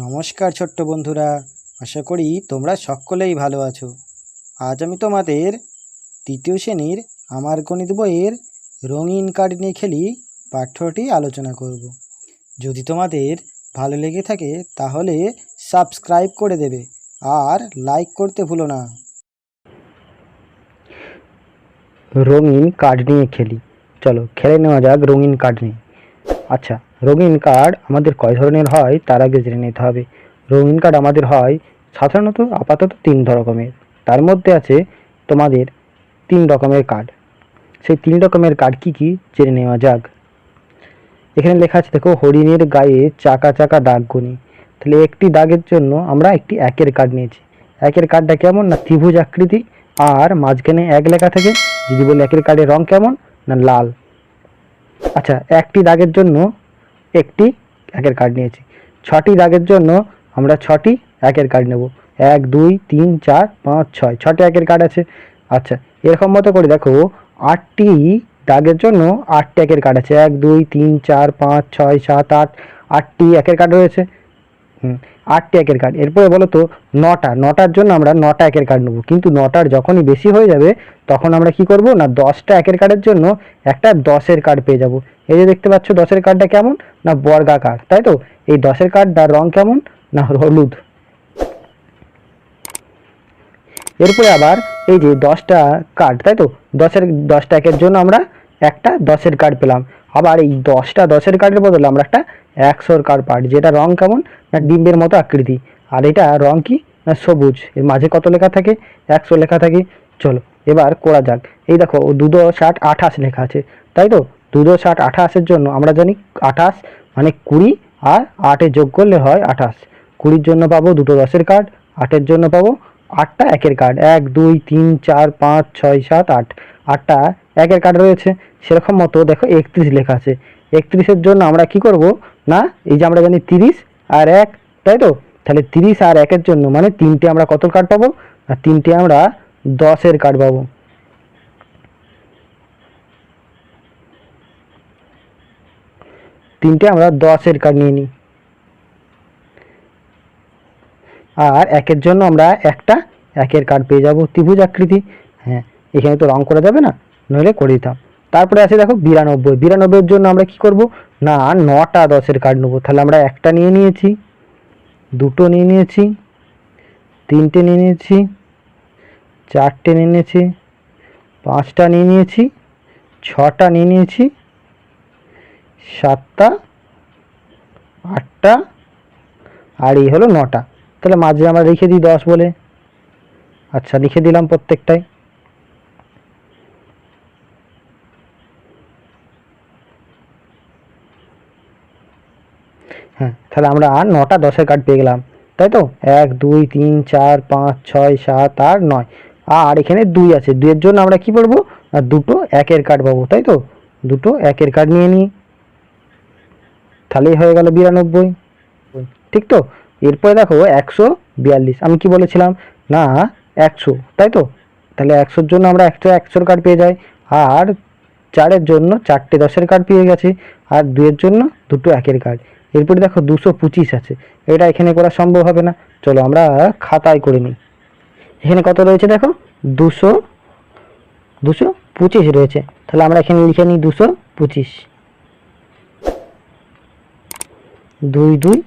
নমস্কার ছোট্ট বন্ধুরা, আশা করি তোমরা সকলেই ভালো আছো। আজ আমি তোমাদের তৃতীয় শ্রেণির আমার গণিত বইয়ের রঙিন কার্ড নিয়ে খেলি পাঠ্যটি আলোচনা করব। যদি তোমাদের ভালো লেগে থাকে, তাহলে সাবস্ক্রাইব করে দেবে, আর লাইক করতে ভুলো না। রঙিন কার্ড নিয়ে খেলি। চলো, খেলে নেওয়া যাক রঙিন কার্ড নিয়ে। আচ্ছা রঙিন কার্ড আমাদের কয় ধরনের হয় তার আগে জেনে নিতে হবে। রঙিন কার্ড আমাদের হয় সাধারণত আপাতত তিন রকমের তার মধ্যে আছে তোমাদের তিন রকমের কার্ড। সেই তিন রকমের কার্ড কি কি জেনে নেওয়া যাক। এখানে লেখা আছে, দেখো, হরিণের গায়ে চাকা চাকা দাগ গুনি তাহলে একটি দাগের জন্য আমরা একটি একের কার্ড নিয়েছি। একের কার্ডটা কেমন না ত্রিভুজ আকৃতি, আর মাঝখানে এক লেখা থাকে, যদি বলি একের কার্ডের রং কেমন না লাল। আচ্ছা একটি দাগের জন্য একটি একের কার্ড নিয়েছি। ছটি দাগের জন্য আমরা ছটি একের কার্ড নেব। এক, দুই, তিন, চার, পাঁচ, ছয়। ছটি একের কার্ড আছে। আচ্ছা এরকম মতো করে দেখো, আটটি দাগের জন্য আটটি একের কার্ড আছে। এক, দুই, তিন, চার, পাঁচ, ছয়, সাত, আট, আটটি একের কার্ড রয়েছে। আটটি একের কার্ড এরপরে বলো তো নটা। নটার জন্য আমরা নটা একের কার্ড নেব। কিন্তু নটার যখনই বেশি হয়ে যাবে, তখন আমরা কি করব? না, দশটা একের কার্ডের জন্য একটা দশের কার্ড পেয়ে যাব। এই যে দেখতে পাচ্ছ, দশের কার্ডটা কেমন? না বর্গাকার তাই তো? এই দশের কার্ডটার রং কেমন? না, হলুদ। এরপরে আবার এই যে দশটা কার্ড তাই তো? দশের, দশটা একের জন্য আমরা একটা দশের কার্ড পেলাম। আবার এই দশটা দশের কার্ডের বদলে আমরা একটা একশোর কার্ড পাই। যেটা রং কেমন? না ডিম্বের মতো আকৃতি। আর এটা রং কি? না সবুজ। এর মাঝে কত লেখা থাকে? একশো লেখা থাকে। চলো, এবার করা যাক। এই দেখো, ও দুদো ষাট আঠাশ লেখা আছে। তাই তো? দুদো ষাট আঠাশের জন্য আমরা জানি আঠাশ মানে কুড়ি আর আটে যোগ করলে হয় আঠাশ। কুড়ির জন্য পাবো দুটো দশের কার্ড আটের জন্য পাবো আটটা একের কার্ড এক, দুই, তিন, চার, পাঁচ, ছয়, সাত, আট। আটটা একের কার্ড রয়েছে, সেরকম মতো দেখো একত্রিশ লেখা আছে। একত্রিশের জন্য আমরা কি করব? না, এই যে আমরা জানি তিরিশ আর এক, তাই তো? তাহলে তিরিশ আর একের জন্য মানে তিনটে আমরা কত কার্ড পাবো? আর তিনটে আমরা দশের কার্ড পাবো। তিনটে আমরা দশের কার্ড নিয়ে নিই। আর একের জন্য আমরা একটা, একের কার্ড পেয়ে যাব ত্রিভুজ আকৃতি। হ্যাঁ এখানে তো রং করা যাবে না? নইলে করে দিতাম তারপরে আছে দেখো বিরানব্বই। বিরানব্বইয়ের জন্য আমরা কি করব? না, নটা দশের কার্ড নেব। তাহলে আমরা একটা নিয়ে নিয়েছি, দুটো নিয়ে নিয়েছি, তিনটে নিয়ে নিয়েছি, চারটে নিয়ে নিয়েছি, পাঁচটা নিয়ে নিয়েছি, ছটা নিয়ে নিয়েছি, সাতটা, আটটা, আর এই হলো নটা। তাহলে মাঝে আমরা লিখে দিই দশ বলে। আচ্ছা লিখে দিলাম প্রত্যেকটাই হ্যাঁ তাহলে আমরা আর নটা দশের কার্ড পেয়ে গেলাম, তাই তো? এক, দুই, তিন, চার, পাঁচ, ছয়, সাত, আট, নয়। আর এখানে দুই আছে, দুইয়ের জন্য আমরা কি করব না, দুটো একের কার্ড পাবো, তাই তো? দুটো একের কার্ড নিয়ে নিই। তাহলেই হয়ে গেল বিরানব্বই। ঠিক তো? এরপরে দেখো একশো বিয়াল্লিশ, আমি কি বলেছিলাম? না, একশো, তাই তো? তাহলে একশোর জন্য আমরা একশো একশোর কার্ড পেয়ে যাই। আর চারের জন্য চারটে দশের কার্ড পেয়ে গেছে। আর দুইয়ের জন্য দুটো একের কার্ড এরপরে দেখো দুশো পঁচিশ আছে। এটা এখানে করা সম্ভব হবে না। চলো আমরা খাতায় করে নিই। এখানে কত রয়েছে দেখো? দুশো দুশো পঁচিশ রয়েছে। তাহলে আমরা এখানে লিখে নিই দুশো পঁচিশ। দুই দুই,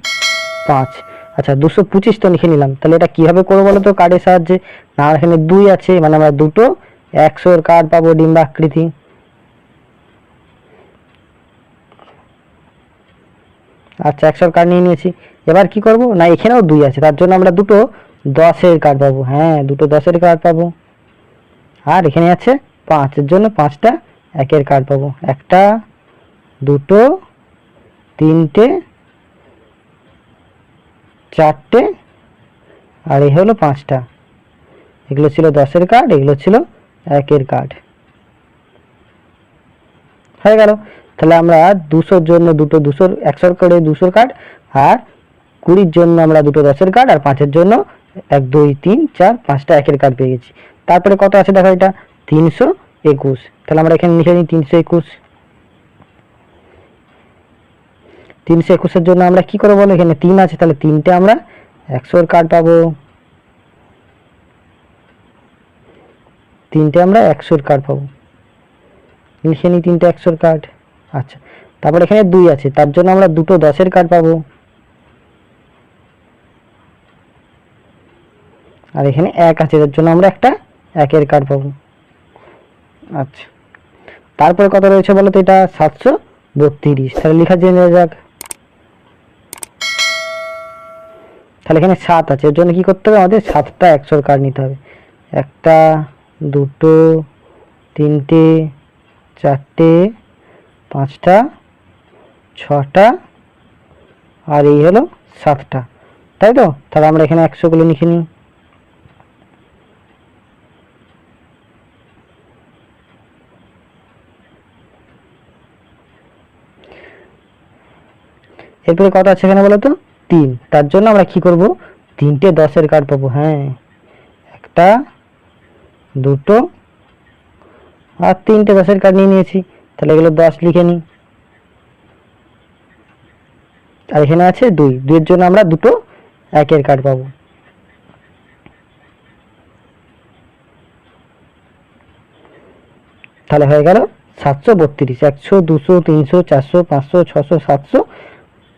পাঁচ। আচ্ছা দুশো পঁচিশ তো লিখে নিলাম। তাহলে এটা কীভাবে করব বলো তো কার্ডের সাহায্যে? না, এখানে দুই আছে। মানে আমরা দুটো, একশোর কার্ড পাবো ডিম্বাকৃতি। আচ্ছা একশোর কার্ড নিয়ে নিয়েছি। এবার কি করব? না, এখানেও দুই আছে, তার জন্য আমরা দুটো দশের কার্ড পাবো। হ্যাঁ দুটো দশের কার্ড পাবো। আর এখানে আছে পাঁচের জন্য পাঁচটা একের কার্ড পাবো। একটা, দুটো, তিনটে, চারটে, আর এই হলো পাঁচটা। এগুলো ছিল দশের কার্ড এগুলো ছিল একের কার্ড হয়ে গেল। তাহলে আমরা দুশোর জন্য দুটো দুশোর, একশোর করে দুশোর কার্ড আর কুড়ির জন্য আমরা দুটো দশের কার্ড আর পাঁচের জন্য এক, দুই, তিন, চার, পাঁচটা একের কার্ড পেয়ে গেছি। তারপরে কত আছে দেখো এটা? তিনশো একুশ। তাহলে আমরা এখানে লিখে নিই তিনশো একুশ। তিনশো একুশের জন্য আমরা কি করব বলো? এখানে তিন আছে, তাহলে তিনটে আমরা একশোর কার্ড পাবো। তিনটে আমরা একশোর কার্ড পাবো। লিখে নিই তিনটে একশোর কার্ড আচ্ছা তারপর এখানে দুই আছে, তার জন্য আমরা দুটো দশের কার্ড পাবো। আর এখানে এক আছে, তার জন্য আমরা একটা একের কার্ড পাবো। আচ্ছা তারপরে কত রয়েছে বলো তো এটা? সাতশো বত্রিশ। তাহলে লেখা জেনে যাক। তাহলে এখানে সাত আছে, এর জন্য কি করতে হবে? আমাদের সাতটা একশোর কার্ড নিতে হবে। একটা, দুটো, তিনটে, চারটে পাঁচটা, ছটা, আর এই হলো সাতটা। তাই তো? তাহলে আমরা এখানে একশোগুলো লিখে নিই। এরপরে কত আছে এখানে বলো তো তিন। তার জন্য আমরা কি করব? তিনটে দশের কার্ড পাবো হ্যাঁ। একটা, দুটো, আর তিনটে দশের কার্ড নিয়ে নিয়েছি। তাহলে এগুলো দশ লিখে নিই। আর এখানে আছে দুই। দুইয়ের জন্য আমরা দুটো একের কার্ড পাবো। তাহলে হয়ে গেল সাতশো বত্রিশ। একশো, দুশো, তিনশো, চারশো, পাঁচশো, ছশো, সাতশো,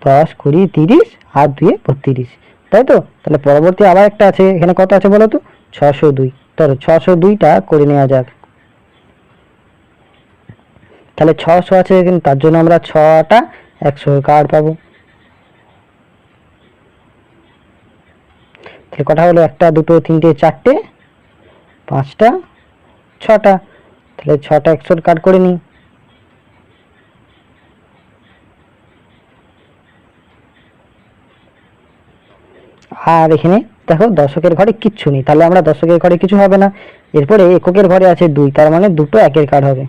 দশ, কুড়ি, তিরিশ আর দুয়ে বত্রিশ। তাই তো? তাহলে পরবর্তী আবার একটা আছে। এখানে কত আছে বলো তো? ছশো দুই। তাহলে ছশো দুইটা করে নেওয়া যাক। তাহলে ছশো আছে কিন্তু তার জন্য আমরা ছটা একশো কার্ড পাবো। তাহলে হলো একটা, দুটো, তিনটে, চারটে, পাঁচটা, ছটা। তাহলে ছটা একশোর কার্ড করে নিই। আর এখানে দেখো দশকের ঘরে কিচ্ছু নেই, তাহলে আমরা দশকের ঘরে কিছু হবে না। এরপরে এককের ঘরে আছে দুই, তার মানে দুটো একের কার্ড হবে।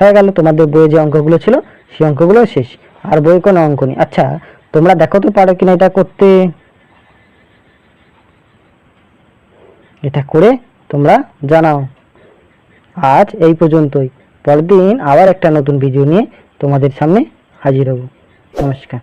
হয়ে গেল তোমাদের বইয়ে যে অঙ্কগুলো ছিল, সেই অঙ্কগুলো শেষ। আর বই কোনো অঙ্ক নেই। আচ্ছা তোমরা দেখো তো পারো কিনা এটা করতে। এটা করে তোমরা জানাও। আজ এই পর্যন্তই। পরের দিন আবার একটা নতুন ভিডিও নিয়ে তোমাদের সামনে হাজির হব। নমস্কার।